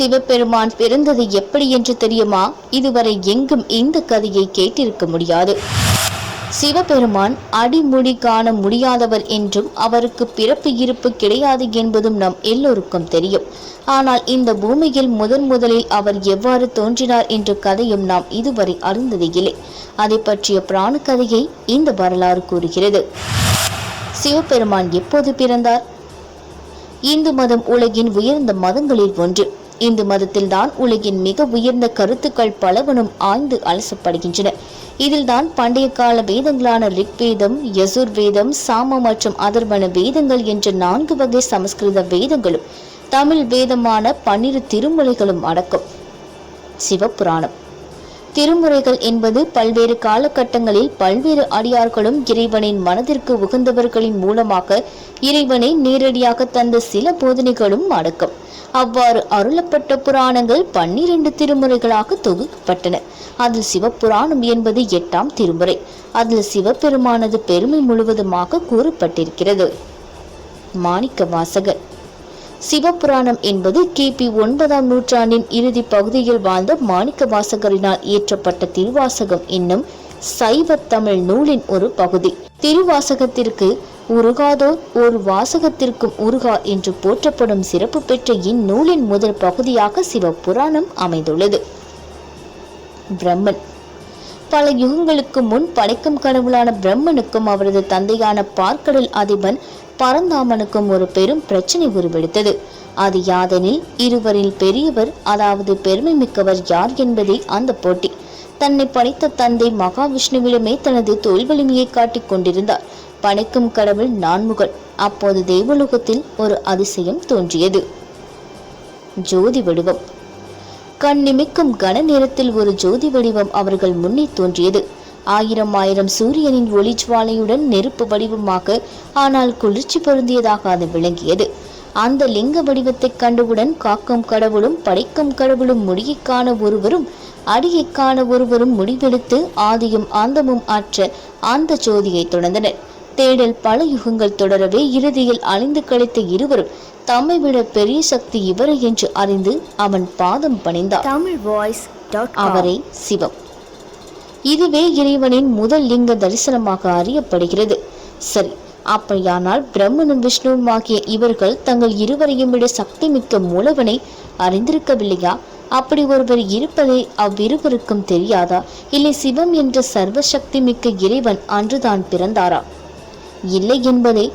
சிவபெருமான் பிறந்தது எப்படி என்று தெரியுமா? இதுவரை எங்கும் இந்த கதையை கேட்டிருக்க முடியாது. சிவபெருமான் அடிமுடி காண முடியாதவர் என்றும் அவருக்கு பிறப்பு இருப்பு கிடையாது என்பதும் நம் எல்லோருக்கும் தெரியும். ஆனால் இந்த பூமியில் முதன் முதலில் அவர் எவ்வாறு தோன்றினார் என்ற கதையும் நாம் இதுவரை அறிந்தது இல்லை. அதை பற்றிய பிராண கதையை இந்த வரலாறு கூறுகிறது. சிவபெருமான் எப்போது பிறந்தார்? இந்து மதம் உலகின் உயர்ந்த மதங்களில் ஒன்று. இந்து மதத்தில்தான் உலகின் மிக உயர்ந்த கருத்துக்கள் பலவனும் ஆய்ந்து அலசப்படுகின்றன. இதில்தான் பண்டைய கால வேதங்களான ரிக்வேதம் யசுர் வேதம் சாம மற்றும் அதர்வன வேதங்கள் என்ற நான்கு வகை சமஸ்கிருத வேதங்களும் தமிழ் வேதமான பன்னிரு திருமலைகளும் அடக்கம். சிவபுராணம். திருமுறைகள் என்பது பல்வேறு காலகட்டங்களில் பல்வேறு அடியார்களும் இறைவனின் மனதிற்கு உகந்தவர்களின் மூலமாக இறைவனை நேரடியாக தந்த சில போதனைகளும் அடக்கம். அவ்வாறு அருளப்பட்ட புராணங்கள் பன்னிரண்டு திருமுறைகளாக தொகுக்கப்பட்டன. அதில் சிவபுராணம் என்பது எட்டாம் திருமுறை. அதில் சிவபெருமானது பெருமை முழுவதுமாக கூறப்பட்டிருக்கிறது. மாணிக்க வாசகர் சிவபுராணம் என்பது கிபி ஒன்பதாம் நூற்றாண்டின் இறுதி பகுதியில் வாழ்ந்த மாணிக்க வாசகரினால் இயற்றப்பட்ட திருவாசகம் என்னும் சைவ தமிழ் நூலின் ஒரு பகுதி. திருவாசகத்திற்கு உருகாதோர் ஒரு வாசகத்திற்கும் உருகா என்று போற்றப்படும் சிறப்பு பெற்ற இந்நூலின் முதல் பகுதியாக சிவபுராணம் அமைந்துள்ளது. பிரம்மன். பல யுகங்களுக்கு முன் படைக்கும் கடவுளான பிரம்மனுக்கும் அவரது தந்தையான பார்க்கடல் அதிபன் பரந்தாமனுக்கும் ஒரு பெரும் பிரச்சனை உருவெடுத்தது. அது யாதெனில் இருவரில் பெரியவர் அதாவது பெருமை மிக்கவர் யார் என்பதே அந்த போட்டி. தன்னை படைத்த தந்தை மகாவிஷ்ணுவிடமே தனது தொழில் வலிமையை காட்டிக் கொண்டிருந்தார். படைக்கும் கடவுள் நான்முகன். அப்போது தேவலோகத்தில் ஒரு அதிசயம் தோன்றியது. ஜோதி வடிவம். கண் நிமிக்கும் கன நேரத்தில் ஒரு ஜோதி வடிவம் அவர்கள் முன்னே தோன்றியது. ஆயிரம் ஆயிரம் சூரியனின் ஒளிச்சுவாலையுடன் நெருப்பு வடிவமாக ஆனால் குளிர்ச்சி பொருந்தியதாக அது விளங்கியது. அந்த லிங்க வடிவத்தைக் கண்டவுடன் காக்கும் கடவுளும் படைக்கும் கடவுளும் முடியைக் காண ஒருவரும் அடியைக் காண ஒருவரும் முடிவெடுத்து ஆதியும் ஆந்தமும் ஆற்ற அந்த ஜோதியை தொடர்ந்தனர். தேடல் பல யுகங்கள் தொடரவே இறுதியில் அழிந்து கிடைத்த இருவரும் தம்மை விட பெரிய சக்தி இவரை என்று அறிந்து அவன் பாதம் பணிந்தார் அவரே சிவம். இதுவே இறைவனின் முதல் லிங்க தரிசனமாக அறியப்படுகிறது. சரி அப்படியானால் பிரம்மனும் விஷ்ணுவும் ஆகிய இவர்கள் தங்கள் இருவரையும் விட சக்தி மிக்க மூலவனை அறிந்திருக்கவில்லையா? அப்படி ஒருவர் இருப்பதை அவ்விருவருக்கும் தெரியாதா? இல்லை சிவம் என்ற சர்வசக்தி மிக்க இறைவன் அன்றுதான் பிறந்தாரா? இல்லை என்பதே.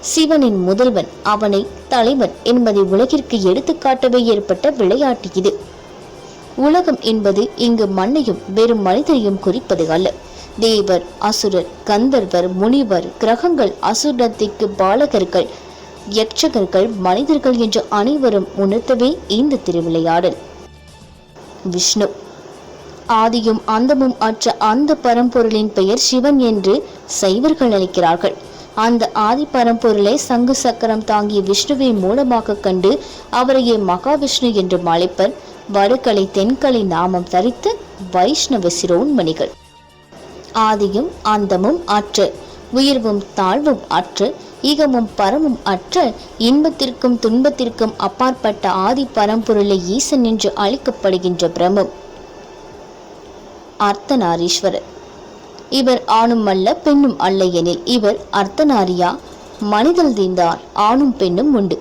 சிவனின் முதல்வன் அவனை தலைவன் என்பதை உலகிற்கு எடுத்துக்காட்டவே ஏற்பட்ட விளையாட்டு இது. உலகம் என்பது இங்கு மண்ணையும் வெறும் மனிதனையும் குறிப்பது அல்ல. தேவர் அசுரர் கந்தர்வர் முனிவர் கிரகங்கள் அசுரத்திற்கு பாலகர்கள் யட்சகர்கள் மனிதர்கள் என்று அனைவரும் உணர்த்தவே இந்த திருவிளையாடல். விஷ்ணு ஆதியும் அந்தமும் அற்ற அந்த பரம்பொருளின் பெயர் சிவன் என்று சைவர்கள் அழைக்கிறார்கள். அந்த ஆதி பரம்பொருளை சங்கு சக்கரம் தாங்கிய விஷ்ணுவை மூலமாக கண்டு அவரையே மகாவிஷ்ணு என்று அழைப்பர். வடகலை தென்கலை நாமம் தரித்த வைஷ்ணவ சிரோன்மணிகள். ஆதியும் அந்தமும் அற்ற உயர்வும் தாழ்வும் அற்ற ஈகமும் பரமும் அற்ற இன்பத்திற்கும் துன்பத்திற்கும் அப்பாற்பட்ட ஆதி பரம்பொருளை ஈசன் என்று அழைக்கப்படுகின்ற பிரமம். அர்த்தநாரீஸ்வரர். இவர் ஆணும் அல்ல பெண்ணும் அல்ல எனில் இவர் அர்த்தநாரியா? மனிதல் தீந்தார் ஆணும் பெண்ணும் உண்டு.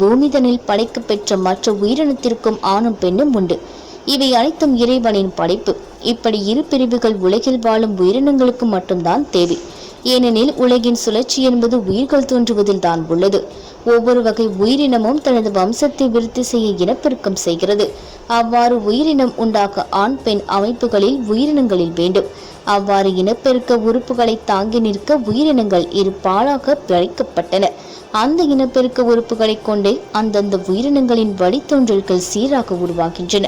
பூமிதனில் படைக்க பெற்ற மற்ற உயிரினத்திற்கும் ஆணும் பெண்ணும் உண்டு. இவை அனைத்தும் இறைவனின் படைப்பு. இப்படி இரு பிரிவுகள் உலகில் வாழும் உயிரினங்களுக்கு மட்டும்தான் தேவை. ஏனெனில் உலகின் சுழற்சி என்பது உயிர்கள் தோன்றுவதில் தான் உள்ளது. ஒவ்வொரு வகை உயிரினமும் தனது வம்சத்தை விருத்தி செய்ய இனப்பெருக்கம் செய்கிறது. அவ்வாறு உயிரினம் உண்டாக்க ஆண் பெண் அமைப்புகளில் உயிரினங்களில் வேண்டும். அவ்வாறு இனப்பெருக்க உறுப்புகளை தாங்கி நிற்க உயிரினங்கள் இரு பாலாக பிழைக்கப்பட்டன. அந்த இனப்பெருக்க உறுப்புகளை கொண்டே அந்தந்த உயிரினங்களின் வழித்தோன்றல்கள் சீராக உருவாகின்றன.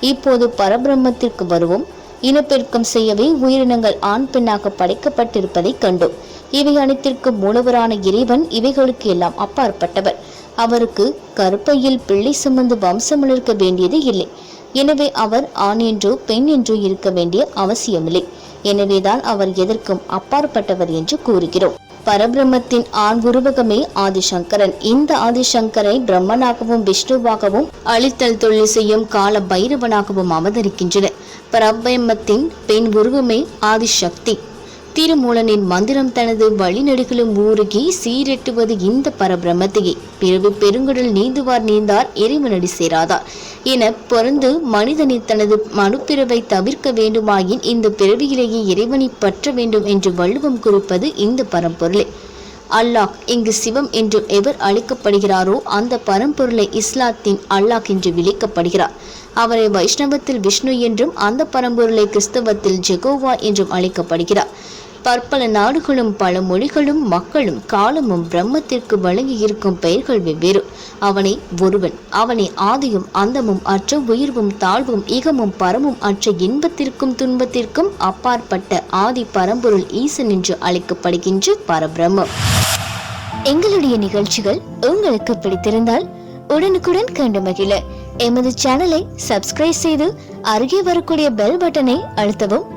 இப்போது பரபிரம்மத்திற்கு வருவோம். இனப்பெருக்கம் செய்யவே உயிரினங்கள் ஆண் பெண்ணாக படைக்கப்பட்டிருப்பதை கண்டோம். இவை அனைத்திற்கும் மூலவரான இறைவன் இவைகளுக்கு எல்லாம் அப்பாற்பட்டவர். அவருக்கு கருப்பையில் பிள்ளை சுமந்து வம்சமிழக்க வேண்டியது இல்லை. எனவே அவர் ஆண் என்றோ பெண் என்றோ இருக்க வேண்டிய அவசியமில்லை. எனவேதான் அவர் எதற்கும் அப்பாற்பட்டவர் என்று கூறுகிறோம். பரபிரம்மத்தின் ஆண் உருவகமே ஆதிசங்கரன். இந்த ஆதிசங்கரை பிரம்மனாகவும் விஷ்ணுவாகவும் அழித்தல் தொழில் செய்யும் கால பைரவனாகவும் அவதரிக்கின்றன. பரபிரம்மத்தின் பெண் உருவமே ஆதிசக்தி. திருமூலனின் மந்திரம் தனது வழிநடுகளும் ஊருகி சீரெட்டுவது இந்த பரபிரமத்தையே. பிறகு பெருங்கடல் நீந்துவார் நீந்தார் இறைவனடி சேராதார். என பொறந்து மனிதனை தனது மனுப்பிறவை தவிர்க்க வேண்டுமாயின் இந்த பிறவியிலேயே இறைவனை பற்ற வேண்டும் என்று வள்ளுவம் குறிப்பது இந்த பரம்பொருளே. அல்லாஹ் இங்கு சிவம் என்று எவர் அழைக்கப்படுகிறாரோ அந்த பரம்பொருளை இஸ்லாத்தின் அல்லாஹ் என்று விளிக்கப்படுகிறார். அவரை வைஷ்ணவத்தில் விஷ்ணு என்றும் அந்த பரம்பொருளை கிறிஸ்தவத்தில் ஜெகோவா என்றும் அழைக்கப்படுகிறார். பற்பல நாடுகளும் பல மொழிகளும் மக்களும் காலமும் பிரம்மத்திற்கு வழங்கி இருக்கும் பெயர்கள் வெவ்வேறு. அவனை ஒருவன் அவனை ஆதியும் அந்தமும் அற்ற உயிர்வும் தாழ்வும் இகமும் பரமும் அற்ற இன்பத்திற்கும் துன்பத்திற்கும் அப்பாற்பட்ட ஆதி பரம்பொருள் ஈசன் என்று அழைக்கப்படுகின்ற பரபிரம்மம். எங்களுடைய நிகழ்ச்சிகள் உங்களுக்கு பிடித்திருந்தால் உடனுக்குடன் கண்டு மகிழ. எமது சேனலை சப்ஸ்கிரைப் செய்து அருகே வரக்கூடிய பெல் பட்டனை அழுத்தவும்.